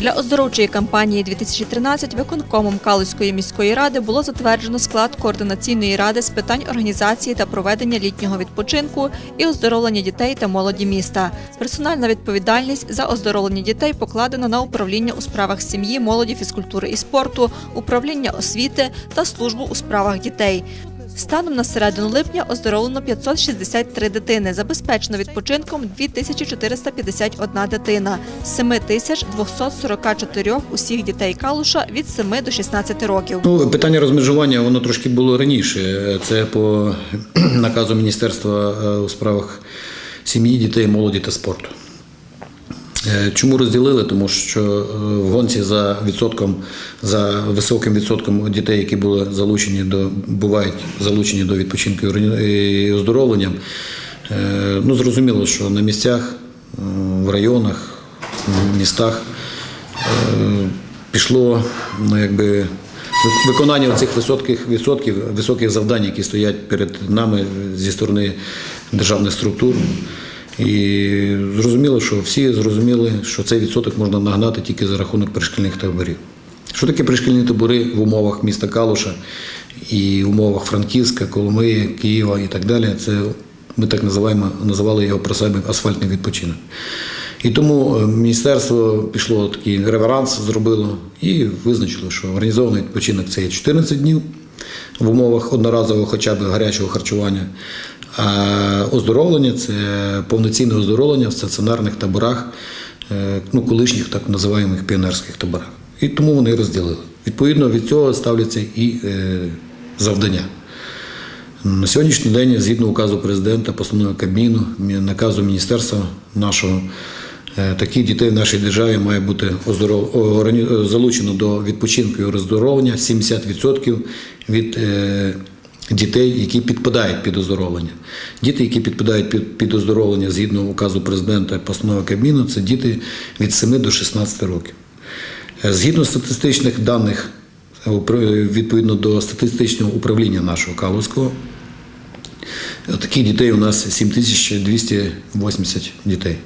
Для оздоровчої кампанії 2013 виконкомом Калузької міської ради було затверджено склад координаційної ради з питань організації та проведення літнього відпочинку і оздоровлення дітей та молоді міста. Персональна відповідальність за оздоровлення дітей покладена на управління у справах сім'ї, молоді, фізкультури і спорту, управління освіти та службу у справах дітей. Станом на середину липня оздоровлено 563 дитини, забезпечено відпочинком 2451 дитина, з 7244 усіх дітей Калуша від 7 до 16 років. Ну, питання розмежування воно трошки було раніше. Це по наказу Міністерства е, у справах сім'ї, дітей, молоді та спорту. Е, Чому розділили? Тому що е, в гонці за відсотком, за високим відсотком дітей, які були залучені до бувають залучені до відпочинку і оздоровлення, е, ну зрозуміло, що на місцях, в районах, в містах пішло ну, якби. Виконання цих високих відсотків, високих завдань, які стоять перед нами зі сторони державних структур. І зрозуміло, що всі зрозуміли, що цей відсоток можна нагнати тільки за рахунок пришкільних таборів. Що таке пришкільні табори в умовах міста Калуша і в умовах Франківська, Коломиї, Києва і так далі? Це ми так називаємо, називали його про себе асфальтний відпочинок. І тому е, міністерство пішло такий реверанс, зробило і визначило, що організований відпочинок це є 14 днів в умовах одноразового хоча б гарячого харчування. А оздоровлення це повноцінне оздоровлення в стаціонарних таборах, е, ну, колишніх так називаємих піонерських таборах. І тому вони розділили. Відповідно від цього ставляться і е, завдання. На сьогоднішній день, згідно указу президента, постанови Кабміну, наказу міністерства нашого, е, таких дітей в нашій державі має бути залучено до відпочинку і оздоровлення 70% від дітей, які підпадають під оздоровлення. Діти, які підпадають під, під оздоровлення згідно указу президента і постанови Кабміну, це діти від 7 до 16 років. Е, Згідно статистичних даних, е, відповідно до статистичного управління нашого Калузького, е, таких дітей у нас 7280 дітей.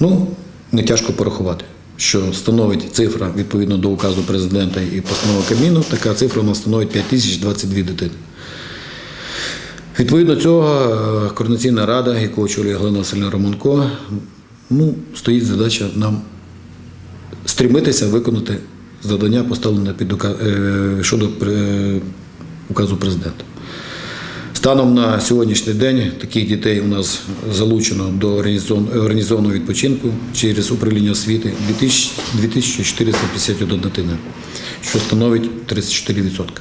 Ну, не тяжко порахувати, що становить цифра відповідно до указу президента і постанови Кабміну, така цифра у нас становить 5022 дитини. Відповідно цього, е, координаційна рада, яку очолює Галина Васильівна Романко, ну, стоїть задача нам стремитися виконати завдання, поставлене під ука- е, щодо е, указу президента. Станом на сьогоднішній день таких дітей у нас залучено до організованого відпочинку через управління освіти 2451 дитина, що становить 34%.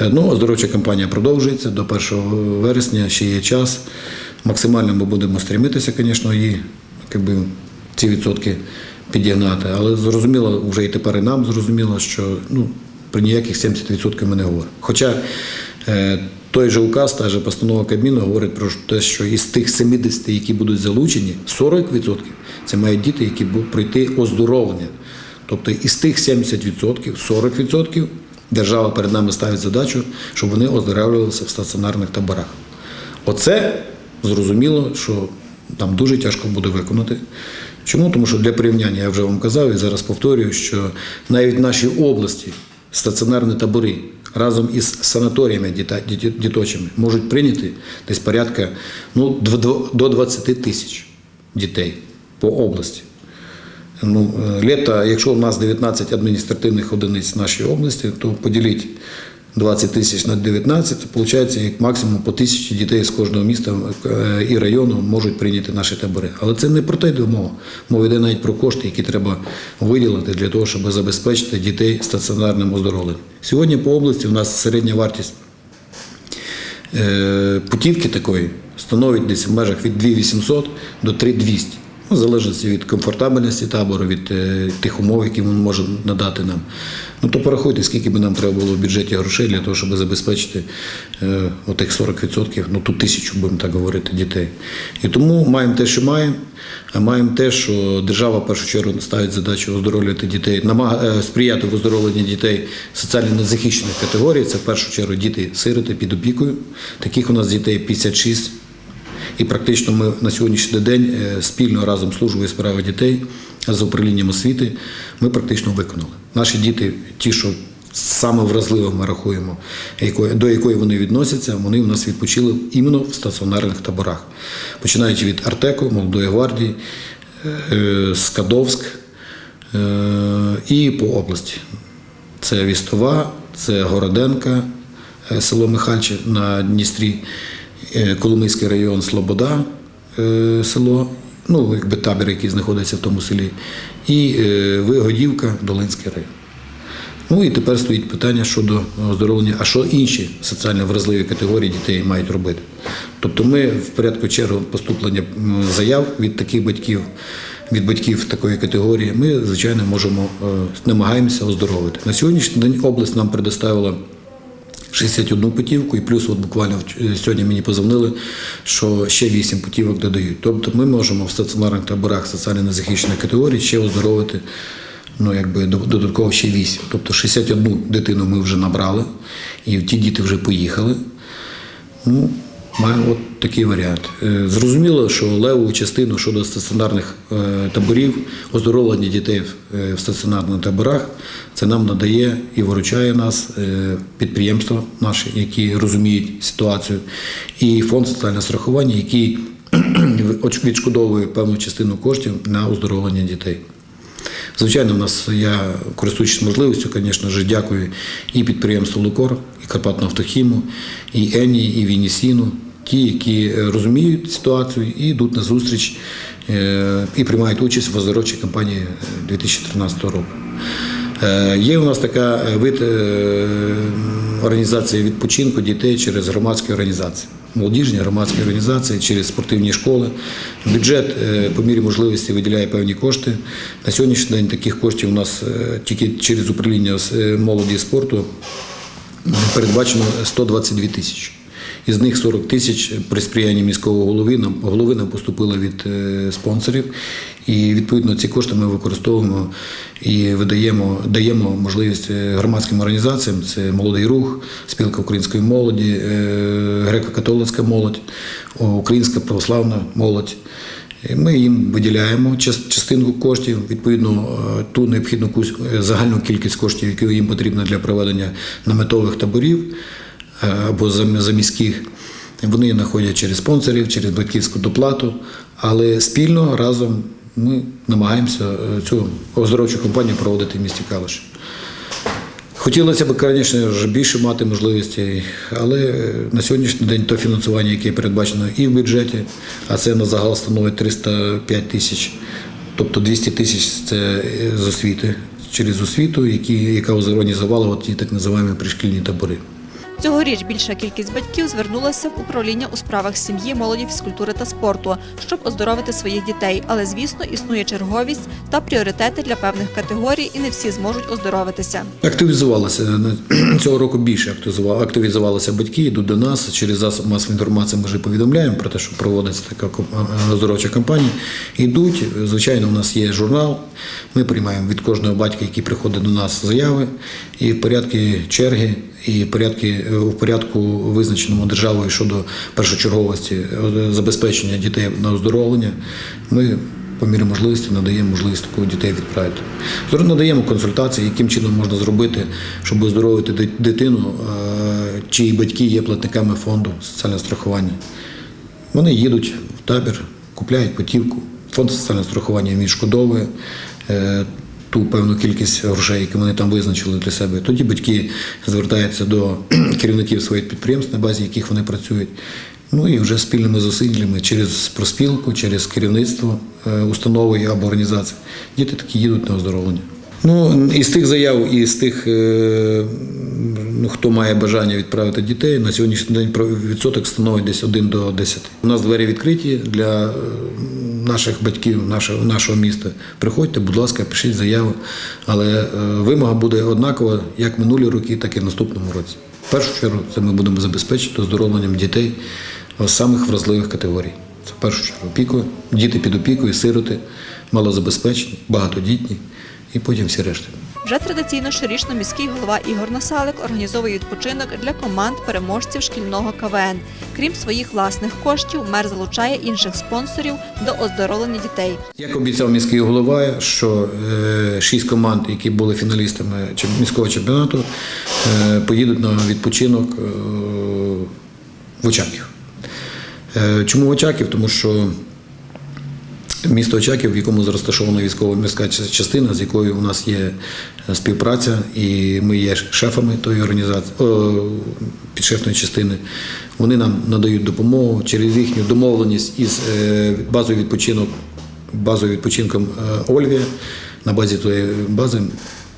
Е, Ну, оздоровча кампанія продовжується до 1 вересня, ще є час. Максимально ми будемо стремитися, звісно, її якби, ці відсотки підігнати. Але зрозуміло, вже і тепер і нам зрозуміло, що ну, при ніяких 70% ми не говоримо. Хоча е, той же указ, та же постанова Кабміну говорить про те, що із тих 70, які будуть залучені, 40% це мають діти, які будуть пройти оздоровлення. Тобто із тих 70%, 40% держава перед нами ставить задачу, щоб вони оздоровлювалися в стаціонарних таборах. Оце зрозуміло, що нам дуже тяжко буде виконати. Чому? Тому що для порівняння я вже вам казав і зараз повторюю, що навіть в нашій області стаціонарні табори разом із санаторіями діточими можуть прийняти десь порядка ну, до 20 тисяч дітей по області. Ну, е, літо, якщо у нас 19 адміністративних одиниць в нашій області, то поділіть 20 тисяч на 19, це виходить як максимум по тисячі дітей з кожного міста е, і району можуть прийняти наші табори. Але це не про те йде мова. Мова йде навіть про кошти, які треба виділити для того, щоб забезпечити дітей стаціонарним оздоровленням. Сьогодні по області у нас середня вартість Е, путівки такої становить десь в межах від 2800 до 3200. Ну, в залежності від комфортабельності табору, від е, тих умов, які він може надати нам. Ну то порахуйте, скільки би нам треба було в бюджеті грошей для того, щоб забезпечити е, отих 40%, ну ту тисячу, будемо так говорити, дітей. І тому маємо те, що маємо, а маємо те, що держава в першу чергу ставить задачу оздоровлювати дітей, намага- е, сприяти в оздоровленні дітей соціально незахищених категорій. Це в першу чергу діти-сироти під опікою. Таких у нас дітей 56. І практично ми на сьогоднішній день е, спільно разом з службою справи дітей з управлінням освіти ми практично виконали. Наші діти, ті, що саме вразливо ми рахуємо, до якої вони відносяться, вони у нас відпочили іменно в стаціонарних таборах, починаючи від Артеку, Молодої гвардії, е, Скадовськ е, і по області. Це Вістова, це Городенка, село Михальче на Дністрі, Коломийський район Слобода, е, село, ну, якби табір, який знаходиться в тому селі, і е, Вигодівка, Долинський район. Ну і тепер стоїть питання щодо оздоровлення, а що інші соціально вразливі категорії дітей мають робити. Тобто ми в порядку черги поступлення заяв від таких батьків, від батьків такої категорії, ми, звичайно, можемо, е, намагаємося оздоровити. На сьогоднішній день область нам предоставила 61 путівку, і плюс от буквально сьогодні мені позвонили, що ще 8 путівок додають. Тобто ми можемо в стаціонарних таборах соціально незахищених категорій ще оздоровити ну, якби додатково ще 8. Тобто 61 дитину ми вже набрали, і ті діти вже поїхали. Ну, маємо от такий варіант. Е, Зрозуміло, що левову частину щодо стаціонарних е, таборів, оздоровлення дітей в- е, стаціонарних таборах, це нам надає і виручає нас підприємства наші, які розуміють ситуацію, і фонд соціального страхування, який відшкодовує певну частину коштів на оздоровлення дітей. Звичайно, в нас я користуючись можливістю, звісно ж, дякую і підприємству Лукор, і Карпатну Автохіму, і Ені, і Вінісіну, ті, які е, розуміють ситуацію і йдуть на зустріч е, і приймають участь в оздоровчій кампанії е, 2013 року. Е, Є у нас така вид організації відпочинку дітей через громадські організації. Молодіжні громадські організації через спортивні школи. Бюджет е, по мірі можливості виділяє певні кошти. На сьогоднішній день таких коштів у нас е, тільки через управління е, молоді і спорту передбачено 122 тисячі. Із них 40 тисяч при сприянні міського голови нам голови нам поступили від е, спонсорів. І відповідно ці кошти ми використовуємо і видаємо, даємо можливість е, громадським організаціям. Це молодий рух, спілка української молоді, е, греко-католицька молодь, українська православна молодь. Ми їм виділяємо частинку коштів, відповідно ту необхідну загальну кількість коштів, які їм потрібно для проведення наметових таборів або зам- заміських. Вони знаходять через спонсорів, через батьківську доплату, але спільно разом ми намагаємося е, цю оздоровчу кампанію проводити в місті Калуш. Хотілося б, звісно, більше мати можливості, але е, на сьогоднішній день то фінансування, яке передбачено і в бюджеті, а це на загал становить 305 тисяч, тобто 200 тисяч це е, з освіти, через освіту, які, яка організувала ті так називаємо пришкільні табори. Цьогоріч більша кількість батьків звернулася в управління у справах сім'ї, молоді, фізкультури та спорту, щоб оздоровити своїх дітей. Але звісно, існує черговість та пріоритети для певних категорій, і не всі зможуть оздоровитися. Активізувалося цього року більше активізува- активізувалися батьки, йдуть до нас через засоб масової інформації. Ми вже повідомляємо про те, що проводиться така ком- е, оздоровча кампанія. Йдуть, звичайно, у нас є журнал. Ми приймаємо від кожного батька, який приходить до нас, заяви, і в порядку черги, і в порядку, в порядку визначеному державою щодо першочерговості е, забезпечення дітей на оздоровлення. Ми по мірі можливості надаємо можливість такого дітей відправити. Зараз надаємо консультації, яким чином можна зробити, щоб оздоровити дитину, е, чиї батьки є платниками фонду соціального страхування. Вони їдуть в табір, купляють путівку. Фонд соціального страхування відшкодовує е, ту певну кількість грошей, які вони там визначили для себе. Тоді батьки звертаються до керівників своїх підприємств, на базі яких вони працюють. Ну і вже спільними зусиллями через проспілку, через керівництво е, установи або організації. Діти такі їдуть на оздоровлення. Ну, із тих заяв, і з тих, е, ну, хто має бажання відправити дітей, на сьогоднішній день відсоток становить десь 1 до 10. У нас двері відкриті для е, наших батьків, нашого, нашого міста. Приходьте, будь ласка, пишіть заяву. Але е, вимога буде однакова як минулі роки, так і в наступному році. В першу чергу це ми будемо забезпечити оздоровленням дітей з самих вразливих категорій. Це в першу чергу опікою, діти під опікою, сироти, малозабезпечені, багатодітні і потім всі решти. Вже традиційно щорічно міський голова Ігор Насалик організовує відпочинок для команд переможців шкільного КВН. Крім своїх власних коштів, мер залучає інших спонсорів до оздоровлення дітей. Як обіцяв міський голова, що е, шість команд, які були фіналістами міського чемпіонату, е, поїдуть на відпочинок е, в Очаків. Чому в Очаків? Тому що місто Очаків, в якому розташована військова міська частина, з якою у нас є е, співпраця, і ми є шефами тої організації підшефної частини. Вони нам надають допомогу через їхню домовленість із е, базою відпочинок, базою відпочинком е, Ольги. На базі тої бази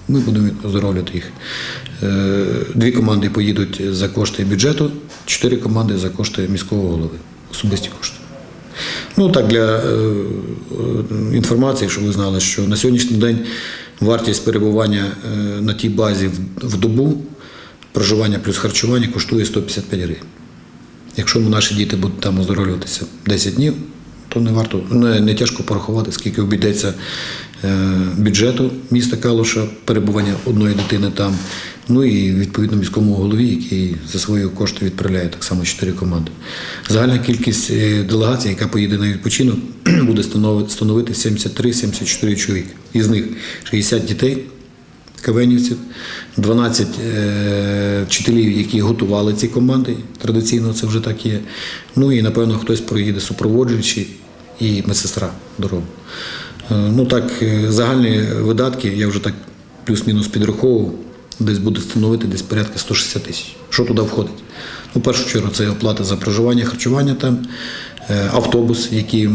ми будемо оздоровлювати їх. Дві команди поїдуть за кошти бюджету, чотири команди за кошти міського голови, особисті кошти. Ну так для е, е, інформації, щоб ви знали, що на сьогоднішній день вартість перебування е, на тій базі в, добу, проживання плюс харчування коштує 155 гривень. Якщо наші діти будуть там оздоровлюватися 10 днів, то не варто не, не тяжко порахувати, скільки обійдеться бюджету міста Калуша, перебування одної дитини там. Ну і відповідно міському голові, який за свої кошти відправляє так само чотири команди. Загальна кількість е, делегацій, яка поїде на відпочинок, буде становити 73-74 чоловік. Із них 60 дітей, кавенівців, 12 е, вчителів, які готували ці команди. Традиційно це вже так є. Ну і напевно хтось проїде супроводжуючий і медсестра дорогу. Е, ну так, загальні видатки, я вже так плюс-мінус підраховував, десь буде становити десь порядка 160 тисяч. Що туди входить? Ну, в першу чергу, це оплата за проживання, харчування там, е, автобус, який,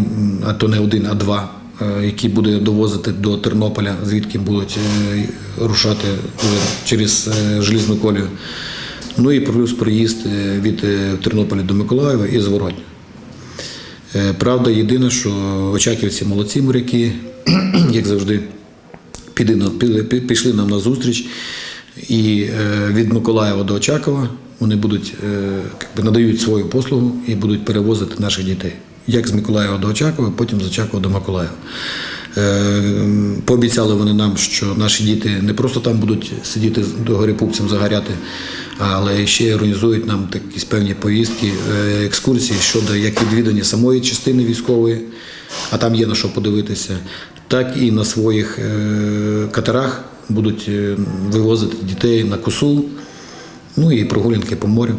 а то не один, а два е, який буде довозити до Тернополя, звідки будуть е, рушати через желізну колію. Ну і плюс приїзд від Тернополя до Миколаєва і зворотня. Правда, єдине, що очаківці молодці моряки, як завжди, пішли нам на зустріч. І е, від Миколаєва до Очакова вони будуть е, надають свою послугу і будуть перевозити наших дітей. Як з Миколаєва до Очакова, потім з Очакова до Миколаєва. Е, Пообіцяли вони нам, що наші діти не просто там будуть сидіти до гори пупцем загоряти, але ще організують нам такі певні поїздки, екскурсії щодо як відвідання самої частини військової, а там є на що подивитися, так і на своїх катерах будуть е, вивозити дітей на косу, ну і прогулянки по морю.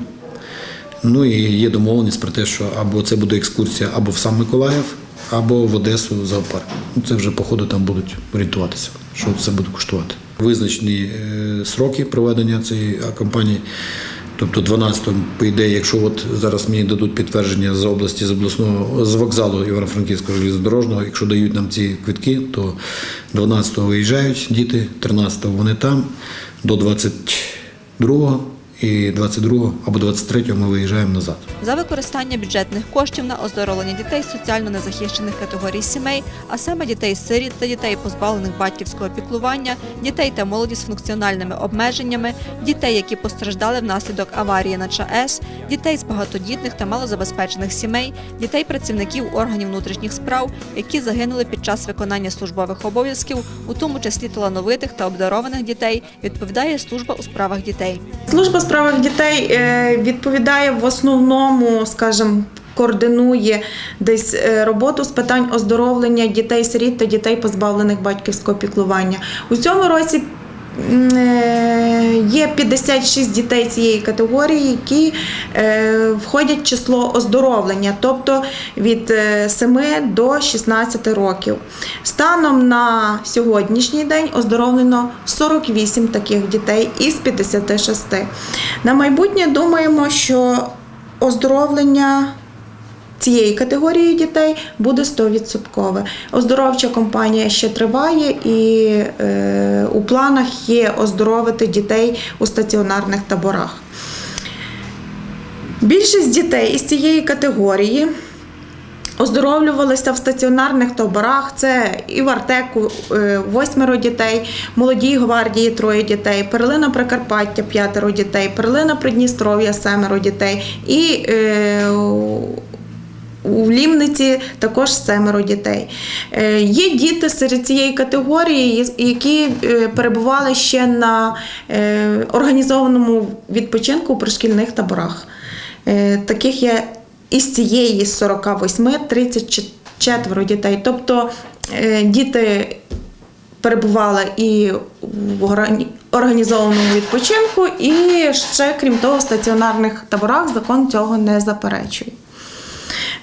Ну і є домовленість про те, що або це буде екскурсія або в сам Миколаїв, або в Одесу зоопарк. Ну, це вже по ходу там будуть орієнтуватися, що це буде коштувати. Визначені е, сроки проведення цієї кампанії. Тобто 12-го, по ідеї, якщо от зараз мені дадуть підтвердження з області, з обласного з вокзалу Івано-Франківського железнодорожного, якщо дають нам ці квитки, то 12-го виїжджають діти, 13-го вони там, до 22-го і 22-го або 23-го ми виїжджаємо назад. За використання бюджетних коштів на оздоровлення дітей соціально незахищених категорій сімей, а саме дітей-сиріт та дітей, позбавлених батьківського піклування, дітей та молоді з функціональними обмеженнями, дітей, які постраждали внаслідок аварії на ЧАЕС, дітей з багатодітних та малозабезпечених сімей, дітей працівників органів внутрішніх справ, які загинули під час виконання службових обов'язків, у тому числі талановитих та обдарованих дітей, відповідає служба у справах дітей. Служба справах дітей е, відповідає в основному, скажімо, координує десь е, роботу з питань оздоровлення дітей-сиріт та дітей, позбавлених батьківського піклування. У цьому році є 56 дітей цієї категорії, які е, входять в число оздоровлення, тобто від е, 7 до 16 років. Станом на сьогоднішній день оздоровлено 48 таких дітей із 56. На майбутнє думаємо, що оздоровлення цієї категорії дітей буде 100%. Оздоровча кампанія ще триває, і е, у планах є оздоровити дітей у стаціонарних таборах. Більшість дітей із цієї категорії оздоровлювалися в стаціонарних таборах. Це і в Артеку е, восьмеро дітей, молодій гвардії троє дітей, перлина Прикарпаття п'ятеро дітей, перлина Придністров'я семеро дітей і е, У Лімниці також семеро дітей. Е, Є діти серед цієї категорії, які е, перебували ще на е, організованому відпочинку у пришкільних таборах. Таких є із цієї 48 34 дітей. Тобто діти перебували і в організованому відпочинку, і ще, крім того, в стаціонарних таборах закон цього не заперечує.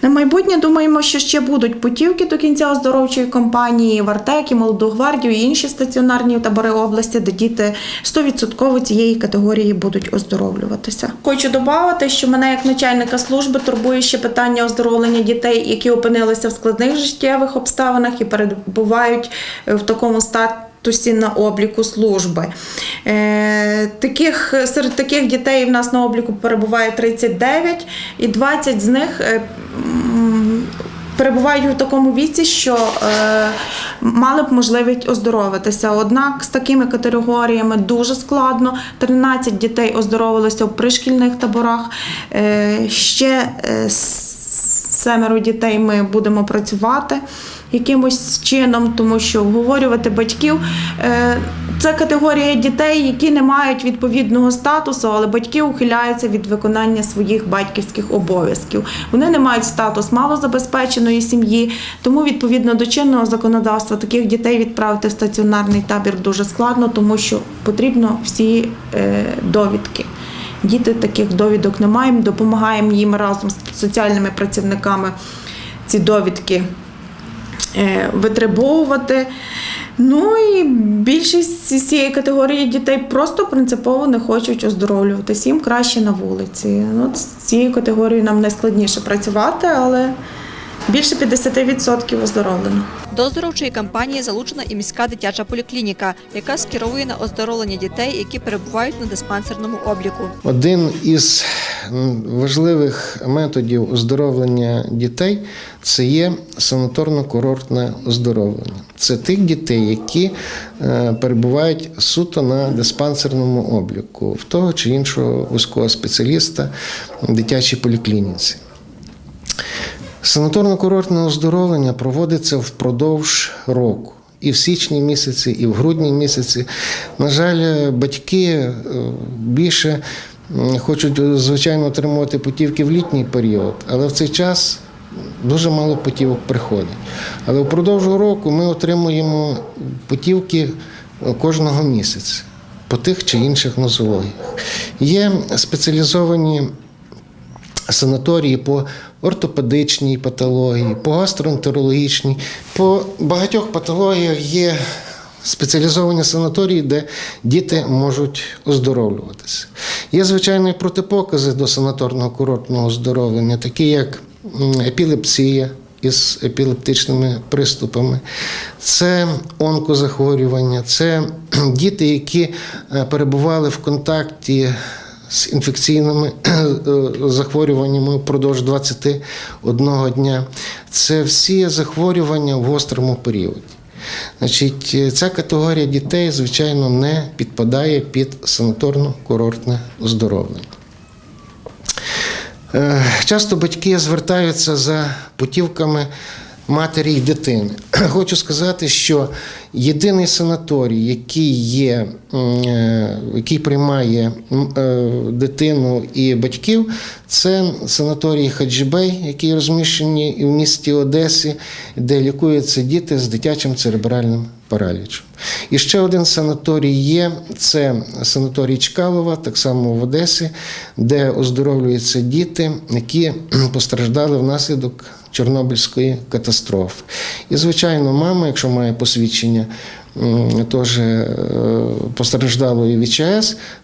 На майбутнє думаємо, що ще будуть путівки до кінця оздоровчої кампанії, в Артек, і Молоду гвардію і інші стаціонарні табори області, де діти 100% цієї категорії будуть оздоровлюватися. Хочу додати, що мене як начальника служби турбує ще питання оздоровлення дітей, які опинилися в складних життєвих обставинах і перебувають е, в такому статусі на обліку служби. Е, таких, серед таких дітей в нас на обліку перебуває 39, і 20 з них е, перебувають у такому віці, що е, мали б можливість оздоровитися. Однак з такими категоріями дуже складно. 13 дітей оздоровилися в пришкільних таборах. Е, ще е, семеро дітей ми будемо працювати якимось чином, тому що вговорювати батьків. Е, Це категорія дітей, які не мають відповідного статусу, але батьки ухиляються від виконання своїх батьківських обов'язків. Вони не мають статус малозабезпеченої сім'ї, тому відповідно до чинного законодавства таких дітей відправити в стаціонарний табір дуже складно, тому що потрібно всі е, довідки. Діти таких довідок не маємо, допомагаємо їм разом з соціальними працівниками ці довідки витребовувати. Ну і більшість цієї категорії дітей просто принципово не хочуть оздоровлюватися. Їм краще на вулиці. Ну, з цією категорією нам найскладніше працювати, але більше 50% оздоровлено. До оздоровчої кампанії залучена і міська дитяча поліклініка, яка скеровує на оздоровлення дітей, які перебувають на диспансерному обліку. Один із важливих методів оздоровлення дітей це є санаторно-курортне оздоровлення. Це тих дітей, які е, перебувають суто на диспансерному обліку в того чи іншого вузького спеціаліста в дитячій поліклініці. Санаторно-курортне оздоровлення проводиться впродовж року. І в січні місяці, і в грудні місяці. На жаль, батьки е, більше хочуть, е, звичайно, отримувати путівки в літній період, але в цей час дуже мало путівок приходить. Але впродовж року ми отримуємо путівки е, кожного місяця по тих чи інших нозологіях. Є спеціалізовані санаторії по ортопедичній патології, по гастроентерологічній, по багатьох патологіях є спеціалізовані санаторії, де діти можуть оздоровлюватися. Є, звичайно, і протипокази до санаторного курортного оздоровлення, такі як епілепсія. Із епілептичними приступами, це онкозахворювання, це діти, які е, перебували в контакті з інфекційними е, захворюваннями впродовж 21 дня. Це всі захворювання в гострому періоді. Значить, е, ця категорія дітей, звичайно, не підпадає під санаторно-курортне оздоровлення. Е, Часто батьки звертаються за путівками матері й дитини. Хочу сказати, що єдиний санаторій, який є, е, який приймає е, дитину і батьків, це санаторій Хаджібей, який розміщений в місті Одесі, де лікуються діти з дитячим церебральним паралічем. І ще один санаторій є: це санаторій Чкалова, так само в Одесі, де оздоровлюються діти, які постраждали внаслідок Чорнобильської катастрофи. І, звичайно, мама, якщо має посвідчення теж е, постраждалої від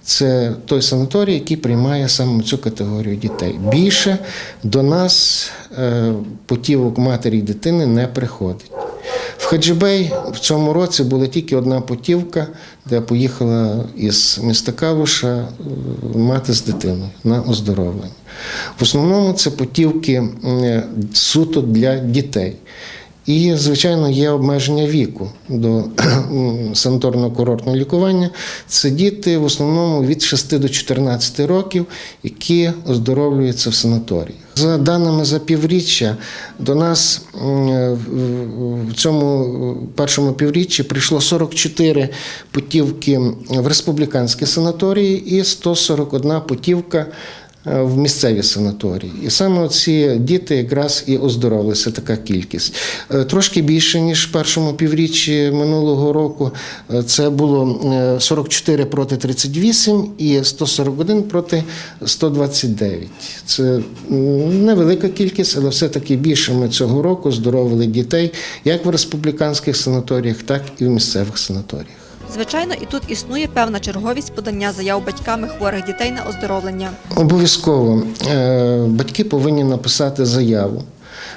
це той санаторій, який приймає саме цю категорію дітей. Більше до нас е, путівок матері і дитини не приходить. Хаджибей в цьому році була тільки одна путівка, де поїхала із міста Калуша е, мати з дитиною на оздоровлення. В основному це путівки суто для дітей. І, звичайно, є обмеження віку до санаторно-курортного лікування. Це діти в основному від 6 до 14 років, які оздоровлюються в санаторіях. За даними за півріччя, до нас в цьому першому півріччі прийшло 44 путівки в республіканські санаторії і 141 путівка е, в місцеві санаторії. І саме ці діти якраз і оздоровилися така кількість. Е, Трошки більше, ніж в першому півріччі минулого року. Е, Це було е, 44 проти 38 і 141 проти 129. Це невелика кількість, але все-таки більше ми цього року здоровили дітей як в республіканських санаторіях, так і в місцевих санаторіях. Звичайно, і тут існує певна черговість подання заяв батьками хворих дітей на оздоровлення. Обов'язково е, батьки повинні написати заяву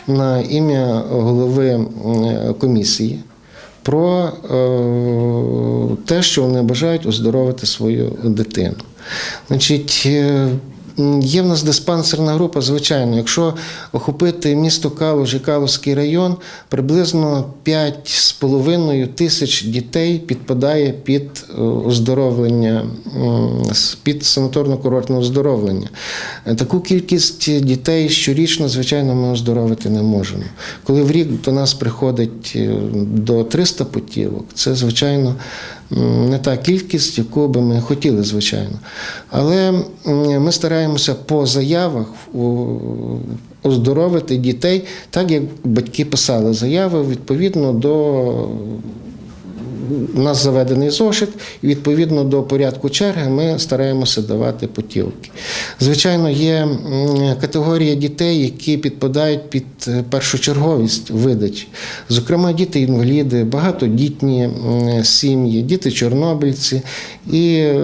на ім'я голови комісії про е, те, що вони бажають оздоровити свою дитину. Значить, е, Є в нас диспансерна група, звичайно. Якщо охопити місто Калуж і Калузький район, приблизно 5,5 тисяч дітей підпадає під е, оздоровлення, під санаторно-курортне оздоровлення. Е, Таку кількість дітей щорічно, звичайно, ми оздоровити не можемо. Коли в рік до нас приходить е, до 300 путівок, це, звичайно, не та кількість, яку би ми хотіли, звичайно. Але ми стараємося по заявах оздоровити дітей, так як батьки писали заяви відповідно до у нас заведений зошит, і відповідно до порядку черги ми стараємося давати путівки. Звичайно, є категорія дітей, які підпадають під е, першочерговість видачі. Зокрема, діти-інваліди, багатодітні сім'ї, діти-чорнобильці. І, е,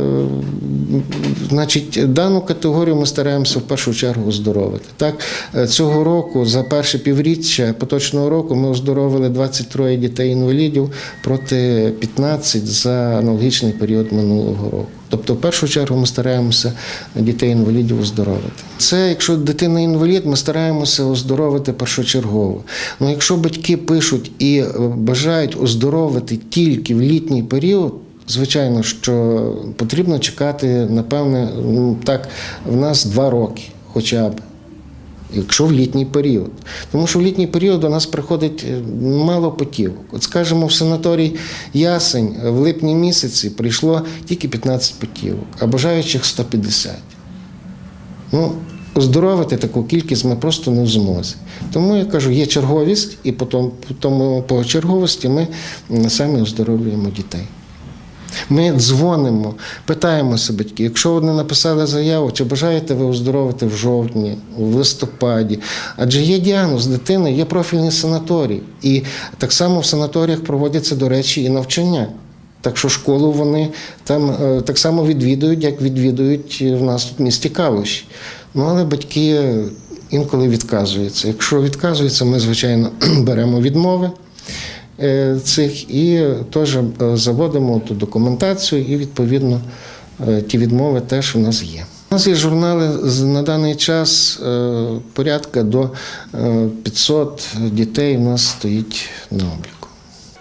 значить, дану категорію ми стараємося в першу чергу оздоровити. Так, е, цього року, за перше півріччя поточного року, ми оздоровили 23 дітей-інвалідів проти 15 за аналогічний період минулого року. Тобто, в першу чергу, ми стараємося дітей-інвалідів оздоровити. Це якщо дитина інвалід, ми стараємося оздоровити першочергово. Ну, якщо батьки пишуть і е, бажають оздоровити тільки в літній період. Звичайно, що потрібно чекати, напевне, ну, так, в нас два роки хоча б. Якщо в літній період. Тому що в літній період до нас приходить е, мало путівок. От скажімо, в санаторій Ясень в липні місяці прийшло тільки 15 путівок, а бажаючих 150. Ну, оздоровити таку кількість ми просто не в змозі. Тому я кажу, є черговість, і потім, тому по черговості ми самі оздоровлюємо дітей. Ми дзвонимо, питаємося батьків, якщо вони написали заяву, чи бажаєте ви оздоровити в жовтні, в листопаді. Адже є діагноз дитини, є профільний санаторій. І так само в санаторіях проводяться, до речі, і навчання. Так що школу вони там е, так само відвідують, як відвідують в нас тут в місті Калуші. Ну, але батьки інколи відказуються. Якщо відказуються, ми, звичайно, беремо відмови е, цих і теж е, заводимо ту документацію, і відповідно е, ті відмови теж у нас є. У нас є журнали на даний час е, порядка до е, 500 дітей у нас стоїть на обліку.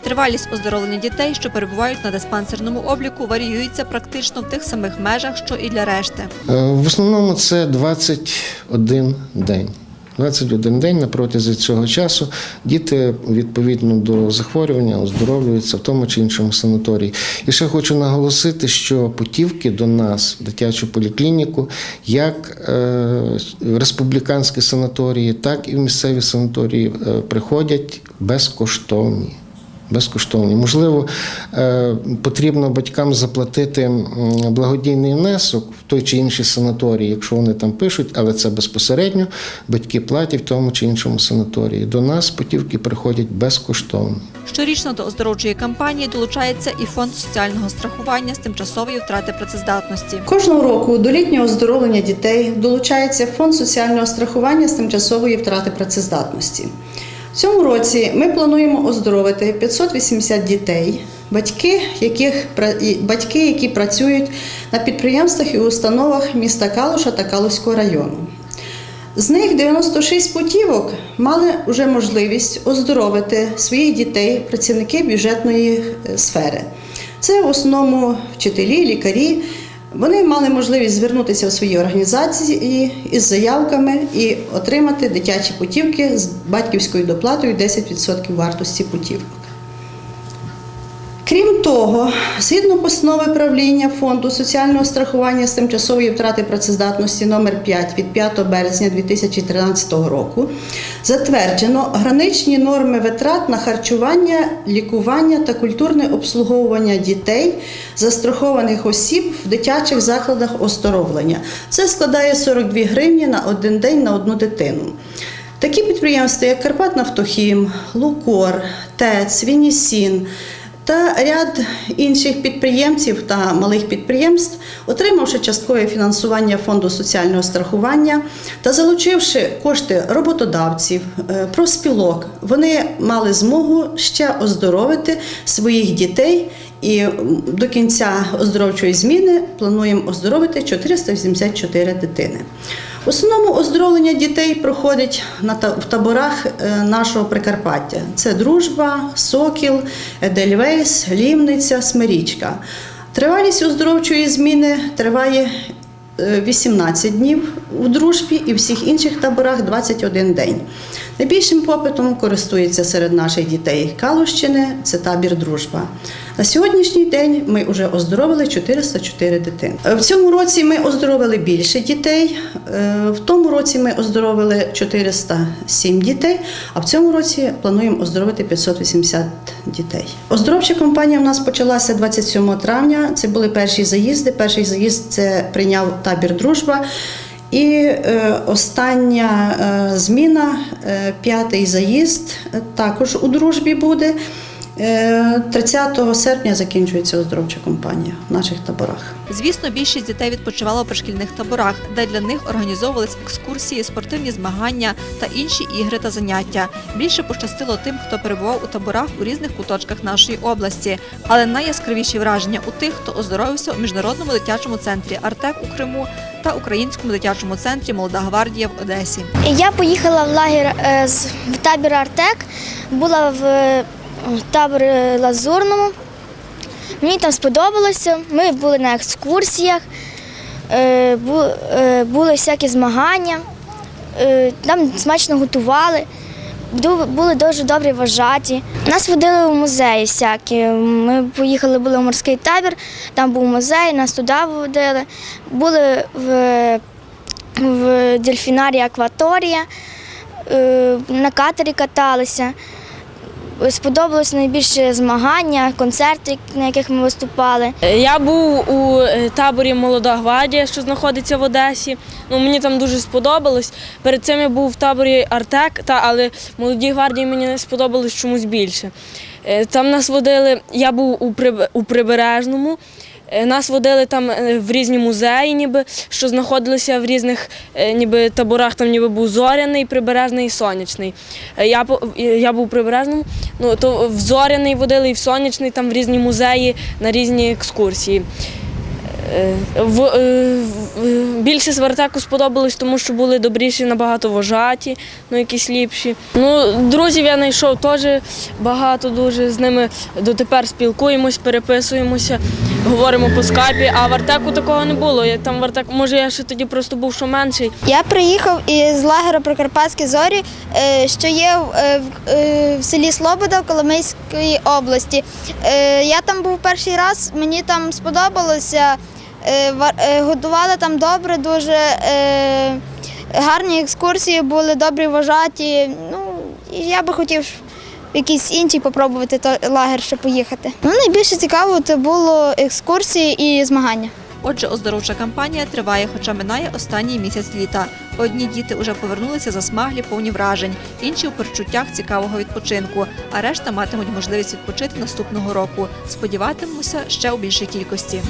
Тривалість оздоровлення дітей, що перебувають на диспансерному обліку, варіюється практично в тих самих межах, що і для решти. Е, В основному це 21 день. 21 день на протязі цього часу діти відповідно до захворювання оздоровлюються в тому чи іншому санаторії. І ще хочу наголосити, що путівки до нас в дитячу поліклініку, як е, республіканські санаторії, так і в місцеві санаторії е, приходять безкоштовні. Безкоштовні. Можливо, е, потрібно батькам заплатити благодійний внесок в той чи інший санаторій, якщо вони там пишуть, але це безпосередньо батьки платять в тому чи іншому санаторії. До нас путівки приходять безкоштовно. Щорічно до оздоровчої кампанії долучається і фонд соціального страхування з тимчасової втрати працездатності. Кожного року до літнього оздоровлення дітей долучається фонд соціального страхування з тимчасової втрати працездатності. Цьому році ми плануємо оздоровити 580 дітей, батьки, яких, батьки, які працюють на підприємствах і установах міста Калуша та Калуського району. З них 96 путівок мали вже можливість оздоровити своїх дітей працівники бюджетної е, сфери. Це в основному вчителі, лікарі, Вони мали можливість звернутися у свої організації із заявками і отримати дитячі путівки з батьківською доплатою 10% вартості путівок. Крім того, згідно постанови правління Фонду соціального страхування з тимчасової втрати працездатності номер 5 від 5 березня 2013 року затверджено граничні норми витрат на харчування, лікування та культурне обслуговування дітей, застрахованих осіб в дитячих закладах оздоровлення. Це складає 42 гривні на один день на одну дитину. Такі підприємства, як Карпатнафтохім, Лукор, ТЕЦ, Вінісін та ряд інших підприємців та малих підприємств, отримавши часткове фінансування фонду соціального страхування та залучивши кошти роботодавців, е, профспілок, вони мали змогу ще оздоровити своїх дітей. І до кінця оздоровчої зміни плануємо оздоровити 484 дитини. В основному оздоровлення дітей проходить в таборах е, нашого Прикарпаття. Це Дружба, Сокіл, Едельвейс, Лівниця, Смирічка. Тривалість оздоровчої зміни триває е, 18 днів у дружбі і в всіх інших таборах 21 день. Найбільшим попитом користується серед наших дітей Калущини, це табір Дружба. На сьогоднішній день ми вже оздоровили 404 дитини. В цьому році ми оздоровили більше дітей. Е, В тому році ми оздоровили 407 дітей, а в цьому році плануємо оздоровити 580 дітей. Оздоровча кампанія у нас почалася 27 травня. Це були перші заїзди. Перший заїзд це прийняв табір Дружба. І е, остання е, зміна, е, п'ятий заїзд, також у дружбі буде. Е, 30 серпня закінчується оздоровча кампанія в наших таборах. Звісно, більшість дітей відпочивала у пришкільних таборах, де для них організовувались екскурсії, спортивні змагання та інші ігри та заняття. Більше пощастило тим, хто перебував у таборах у різних куточках нашої області. Але найяскравіші враження у тих, хто оздоровився у міжнародному дитячому центрі Артек у Криму та українському дитячому центрі Молода гвардія в Одесі. Я поїхала в лагер е, з- в табір Артек, була в е, таборі Лазурному. Мені там сподобалося. Ми були на екскурсіях, е, бу- е, були всякі змагання, е, там смачно готували. Були дуже добрі вважаті. Нас водили в музеї всякі. Ми поїхали, були в морський табір, там був музей, нас туди водили. Були в в дельфінарії Акваторія, е, на катері каталися. Сподобалось найбільше змагання, концерти, на яких ми виступали. Я був у е, таборі Молода гвардія, що знаходиться в Одесі. Ну, мені там дуже сподобалось. Перед цим я був в таборі Артек, та, але молодій гвардії мені не сподобалось чомусь більше. Е, Там нас водили, я був у Прибережному. Е, Нас водили там е, в різні музеї, ніби, що знаходилися в різних е, ніби, таборах, там ніби був зоряний, прибережний і сонячний. Я, я був прибережним, ну, то в зоряний водили і в сонячний, там в різні музеї, на різні екскурсії. Е, В, е, більше з Вартеку сподобалось, тому що були добріші, набагато вожаті, ну якісь ліпші. Ну, друзів я знайшов теж багато дуже. З ними дотепер спілкуємось, переписуємося, говоримо по скайпі, а в Артеку такого не було. Я там в може, я ще тоді просто був що менший. Я приїхав із лагеру Прикарпатські зорі, е, що є в- е, е, селі Слобода в Коломийської області. Е, Я там був перший раз, мені там сподобалося. Е, е, Годували там добре, дуже гарні екскурсії були, добрі вважаті. Ну, я би хотів якийсь інший попробувати лагер, ще поїхати. Ну, найбільше цікаво це було екскурсії і змагання. Отже, оздоровча кампанія триває, хоча минає останній місяць літа. Одні діти вже повернулися засмаглі, повні вражень, інші у перечуттях цікавого відпочинку, а решта матимуть можливість відпочити наступного року. Сподіватимемося ще у більшій кількості.